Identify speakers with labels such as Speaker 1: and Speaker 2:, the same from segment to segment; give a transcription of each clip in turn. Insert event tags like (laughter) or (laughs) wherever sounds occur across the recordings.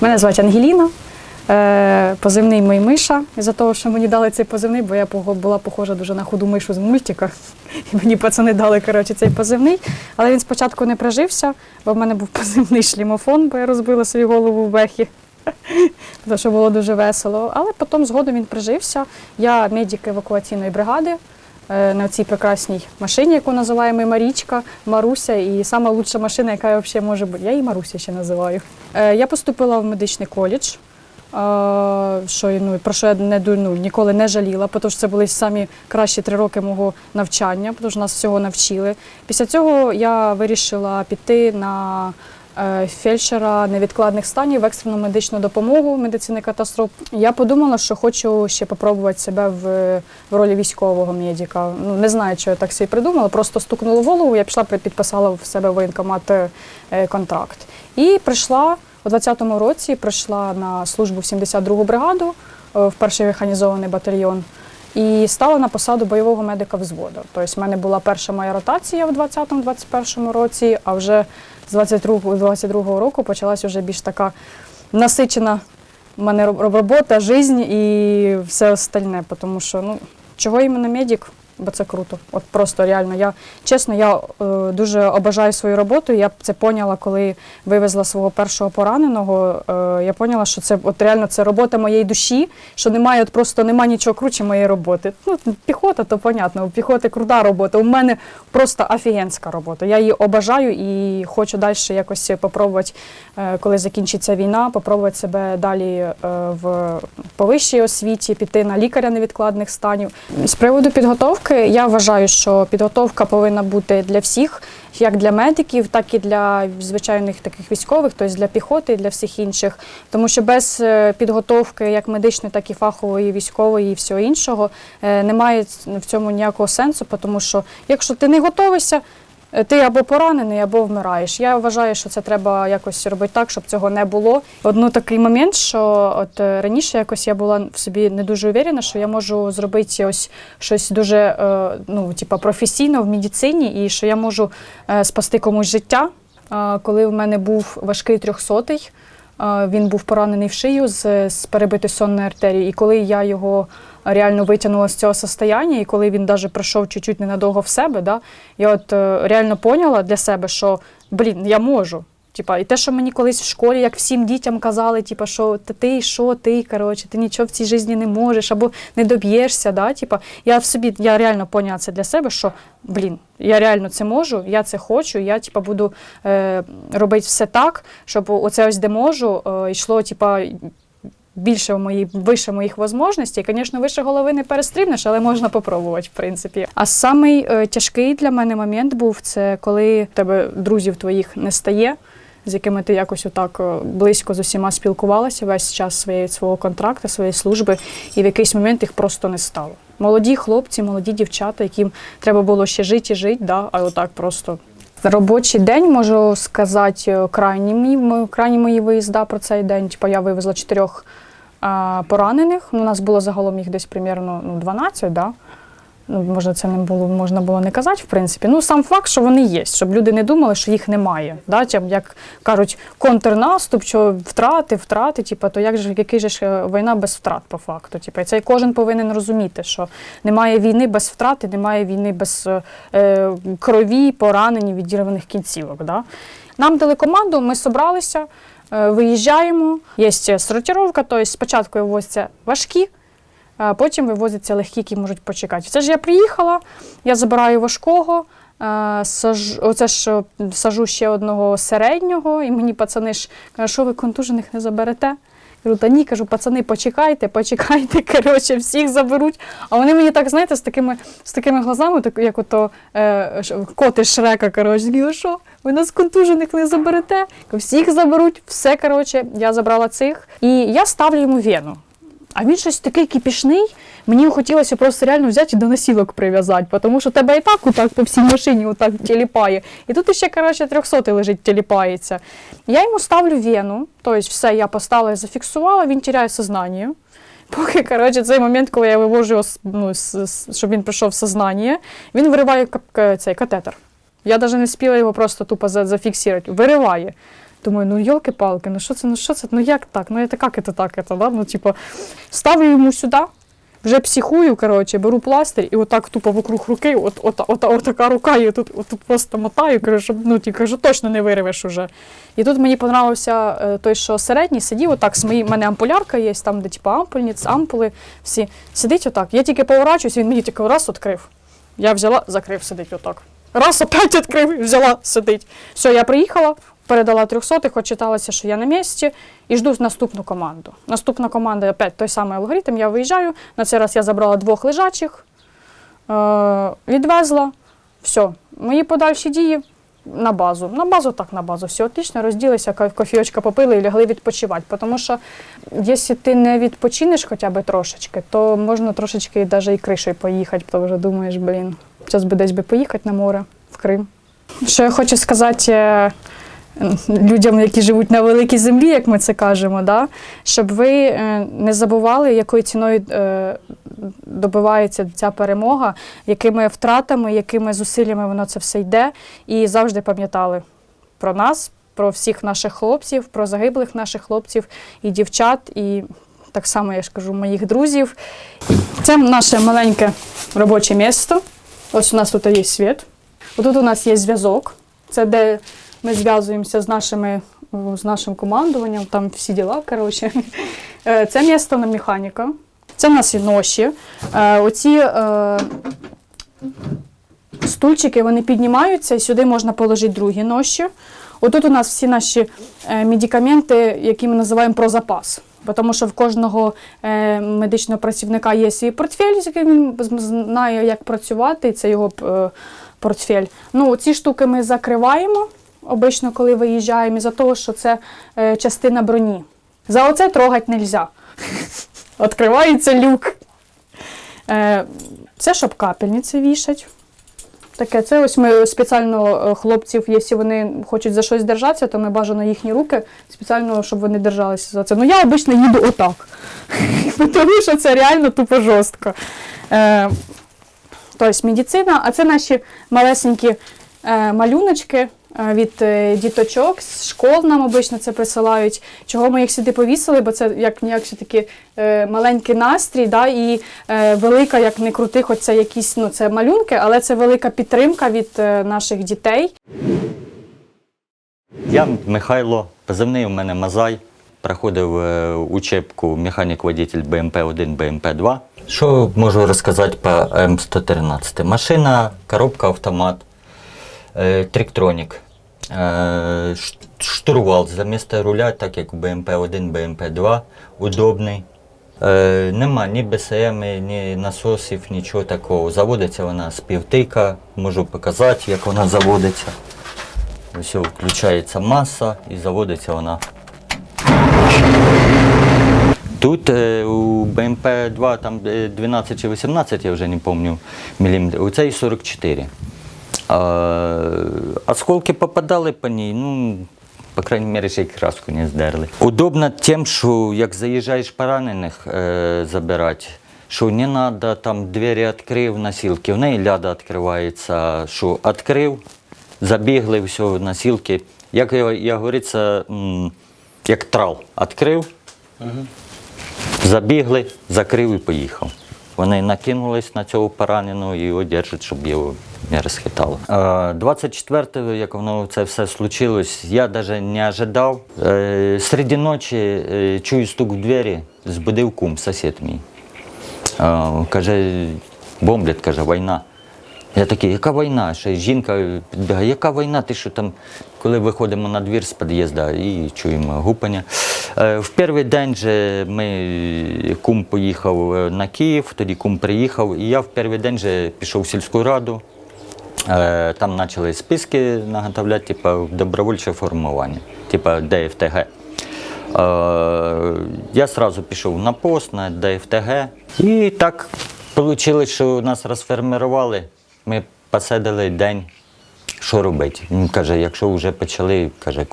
Speaker 1: Мене звати Ангеліна. Е, Позивний мій миша. Із-за того, що мені дали цей позивний, бо я була похожа дуже на худу мишу з мультика. І мені пацани дали коротше, цей позивний. Але він спочатку не прижився, бо в мене був позивний шлімофон, бо я розбила свою голову в бехі. (laughs) Тому що було дуже весело. Але потім згодом він прижився. Я медик евакуаційної бригади на цій прекрасній машині, яку називаємо Марічка, Маруся, і сама лучша машина, яка взагалі може бути. Я її Маруся ще називаю. Е, Я поступила в медичний коледж. е, Що ну про що я не ну, ніколи не жаліла, тому що це були самі кращі три роки мого навчання, тому що нас всього навчили. Після цього я вирішила піти на е, фельдшера невідкладних станів в екстрену медичну допомогу медицини катастроф. Я подумала, що хочу ще спробувати себе в, в ролі військового медика. Ну не знаю, що я так собі придумала. Просто стукнула в голову. Я пішла підписала в себе воєнкомат е, контракт. І прийшла у 20-му році. Прийшла на службу в 72-гу бригаду е, в перший механізований батальйон. І стала на посаду бойового медика взводу. Тобто в мене була перша моя ротація в 20-21 році, а вже з 22-го 22-го року почалась вже більш така насичена в мене робота, життя і все остальне. Тому що ну, чого іменно медик? Бо це круто. От просто реально. Я чесно, я е, дуже обожаю свою роботу. Я це поняла, коли вивезла свого першого пораненого. Е, я поняла, що це от реально це робота моєї душі, що немає, от просто немає нічого круче моєї роботи. Ну, піхота, то понятно, у піхоти крута робота. У мене просто офігенська робота. Я її обожаю і хочу далі якось попробувати, е, коли закінчиться війна, попробувати себе далі е, в повищій освіті, піти на лікаря невідкладних станів. З приводу підготовки я вважаю, що підготовка повинна бути для всіх, як для медиків, так і для звичайних таких військових, тобто для піхоти для всіх інших. Тому що без е, підготовки, як медичної, так і фахової, військової і всього іншого, е, немає в цьому ніякого сенсу, тому що якщо ти не готовишся, ти або поранений, або вмираєш. Я вважаю, що це треба якось робити так, щоб цього не було. Одну такий момент, що от е, раніше якось я була в собі не дуже уверена, що я можу зробити ось щось дуже е, ну, типа професійно в медицині, і що я можу е, спасти комусь життя. Е, Коли в мене був важкий трьохсотий, е, він був поранений в шию з, з перебитою сонної артерії. І коли я його реально витягнула з цього состояння, і коли він навіть пройшов чуть-чуть ненадовго в себе, да, я от е, реально поняла для себе, що блін, я можу. Типа, і те, що мені колись в школі, як всім дітям казали, типа, що ти, що ти, коротше, ти нічого в цій житті не можеш або не доб'єшся. Да? Типа, я в собі, я реально поняла це для себе, що блін, я реально це можу, я це хочу, я типа, буду е, робити все так, щоб оце ось де можу, е, йшло, типа. Більше в мої, вище моїх можливостей. Звісно, вище голови не перестрибнеш, але можна попробувати, в принципі. А самий е, тяжкий для мене момент був це коли тебе друзів твоїх не стає, з якими ти якось отак е, близько з усіма спілкувалася весь час своєї свого контракту, своєї служби, і в якийсь момент їх просто не стало. Молоді хлопці, молоді дівчата, яким треба було ще жити і жити, да, а отак просто. Робочий день можу сказати е, крайні мої, крайні мої виїзда про цей день. Типу я вивезла чотирьох поранених. У нас було загалом їх десь примірно ну, 12, да? Ну, можна це не було, можна було не казати, в принципі. Ну, сам факт, що вони є, щоб люди не думали, що їх немає. Да? Як кажуть, контрнаступ, що втрати, втрати, типу, то як же, який же ж е, війна без втрат по факту? Типу, і це кожен повинен розуміти, що немає війни без втрати, немає війни без е, е, крові, поранень, відірваних кінцівок. Да? Нам дали команду, ми зібралися, е, виїжджаємо. Є сортировка, тобто спочатку вивозяться важкі, потім вивозяться легкі, які можуть почекати. Це ж я приїхала, я забираю важкого, сажу, оце ж сажу ще одного середнього, і мені пацани ж кажуть, що ви контужених не заберете? Кажу, та ні, кажу, пацани, почекайте, почекайте, (laughs) коротше, всіх заберуть. А вони мені так, знаєте, з такими, з такими глазами, так, як ото е, коти Шрека, коротше, «Ну що, ви нас контужених не заберете? Всіх заберуть, все, коротше, я забрала цих. І я ставлю йому вену. А він щось такий кипішний. Мені хотілося просто реально взяти і до носілок прив'язати, тому що тебе і так отак по всій машині отак тіліпає. І тут ще, коротше, трьохсотий лежить, тіліпається. Я йому ставлю вену, тобто все, я поставила і зафіксувала, він тіряє сознання. Поки, коротше, цей момент, коли я вивожу його, ну, щоб він прийшов в сознання, він вириває к- цей катетер. Я навіть не спіла його просто тупо зафіксувати. Вириває. Думаю, ну йолки-палки, ну що це, ну що це, ну як так? Ну це як це так, це, да? Ну, типу, ставлю йому сюди, вже психую, коротше, беру пластир і отак тупо вокруг руки, от, от, от, от, така рука, і тут, от, тут просто мотаю, кажу, щоб ну, ті, кажу, точно не вирвеш уже. І тут мені понравився е, той, що середній, сидів отак, з мої, мене ампулярка є, там, де типу, ампульниць, ампули, всі. Сидить отак. Я тільки поворачуюсь, він мені тільки раз відкрив. Я взяла, закрив, сидить отак. Раз, опять відкрив, взяла, сидить. Все, я приїхала, передала трьохсотих, отчиталася, що я на місці, і жду наступну команду. Наступна команда, опять той самий алгоритм, я виїжджаю. На цей раз я забрала двох лежачих, е- відвезла. Все, мої подальші дії на базу. На базу так, на базу. Все отлично, розділися, ка- кофійочка попили і лягли відпочивати. Тому що якщо ти не відпочинеш хоча б трошечки, то можна трошечки навіть і кришою поїхати, то вже думаєш, блін, зараз би десь би поїхати на море в Крим. Що я хочу сказати е, людям, які живуть на великій землі, як ми це кажемо, да? щоб ви е, не забували, якою ціною е, добивається ця перемога, якими втратами, якими зусиллями воно це все йде, і завжди пам'ятали про нас, про всіх наших хлопців, про загиблих наших хлопців і дівчат, і так само я ж кажу, моїх друзів. Це наше маленьке робоче місто. Ось у нас тут є світ. Отут у нас є зв'язок. Це де ми зв'язуємося з нашими з нашим командуванням, там всі діла. Коротше. Е, Це місто на механіка. Це в нас і ноші. Е, Оці е, стульчики вони піднімаються, і сюди можна положити другі ноші. Отут у нас всі наші медикаменти, які ми називаємо про запас. Тому що в кожного медичного працівника є свій портфель, з яким він знає, як працювати, і це його портфель. Ну, ці штуки ми закриваємо обично, коли виїжджаємо, із-за того, що це е, частина броні. За оце трогати не можна. (laughs) Відкривається люк. Е, це щоб капельниці вішать. Таке, це ось ми спеціально е, хлопців, якщо вони хочуть за щось держатися, то ми бажано їхні руки спеціально, щоб вони держалися за це. Ну я обично їду отак. (laughs) Тому що це реально тупо жорстко. Тобто медицина, а це наші малесенькі малюночки від е, діточок з школ нам обично це присилають. Чого ми їх сюди повісили, бо це як ніяк все таки е, маленький настрій, да, і е, велика, як не крути, хоч це якісь ну, це малюнки, але це велика підтримка від наших дітей.
Speaker 2: Я Михайло, позивний у мене Мазай. Проходив учебку механік-водитель БМП-1, БМП-2. Що можу розказати по М113? Машина, коробка автомат, тріктронік, е, штурвал замість руля, так як у БМП-1, БМП-2, удобний. Е, нема ні БСМ, ні насосів, нічого такого. Заводиться вона з півтика, можу показати, як вона заводиться. Ось включається маса і заводиться вона. Тут е, у БМП-2 там е, 12 чи 18, я вже не пам'ятаю, міліметрів, у цей 44. А, осколки попадали по ній, ну, по крайній мірі, ще й краску не здерли. Удобно тим, що як заїжджаєш поранених е, забирати, що не треба там двері відкрив, носилки, в неї ляда відкривається, що відкрив, забігли, все, носилки. Як я, я говориться, як трал, відкрив, забігли, закрив і поїхав. Вони накинулись на цього пораненого і його держать, щоб його не розхитало. Е, 24-го, як воно це все случилось, я навіть не ожидав. Е, Серед ночі е, чую стук в двері, збудив кум, сусід мій. Е, Каже, бомблять, каже, війна. Я такий, яка війна? Ще жінка підбігає, яка війна? Ти що там, коли виходимо на двір з під'їзду і чуємо гупання. В перший день же ми кум поїхав на Київ, тоді кум приїхав, і я в перший день же пішов в сільську раду. Там почали списки наготовляти, типу, добровольче формування, типу ДФТГ. Е, Я одразу пішов на пост, на ДФТГ. І так вийшло, що нас розформували. Ми посидили день, що робити. Він каже, якщо вже почали, каже,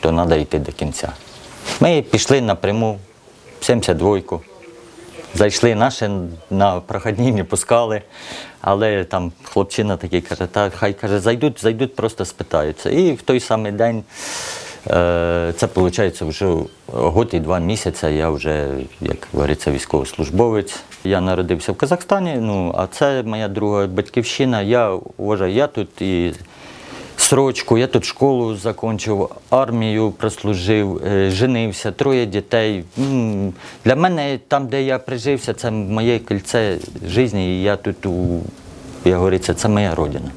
Speaker 2: то треба йти до кінця. Ми пішли напряму, 72-ку. Зайшли наші на проходні не пускали, але там хлопчина такий каже, та хай каже, зайдуть, зайдуть, просто спитаються. І в той самий день Е, Це виходить вже год і два місяці. Я вже, як говориться, військовослужбовець. Я народився в Казахстані, ну а це моя друга батьківщина. Я вважаю, я тут і срочку, я тут школу закінчив, армію прослужив, е, женився, троє дітей. Для мене там, де я прижився, це моє кільце життя, і я тут, як говориться, це моя родина.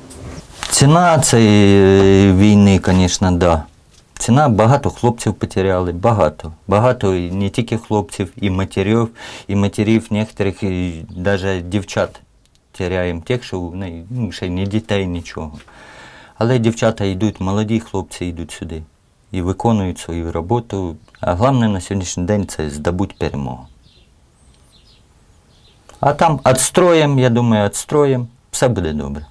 Speaker 2: Ціна цієї війни, звісно, да. Ціна багато хлопців потеряли, багато. Багато і не тільки хлопців, і матерів, і матерів некоторих, і навіть дівчат теряємо тих, що в ну, ще не дітей, нічого. Але дівчата йдуть, молоді хлопці йдуть сюди і виконують свою роботу. А головне на сьогоднішній день це здобуть перемогу. А там відстроїмо, я думаю, відстроїмо, все буде добре.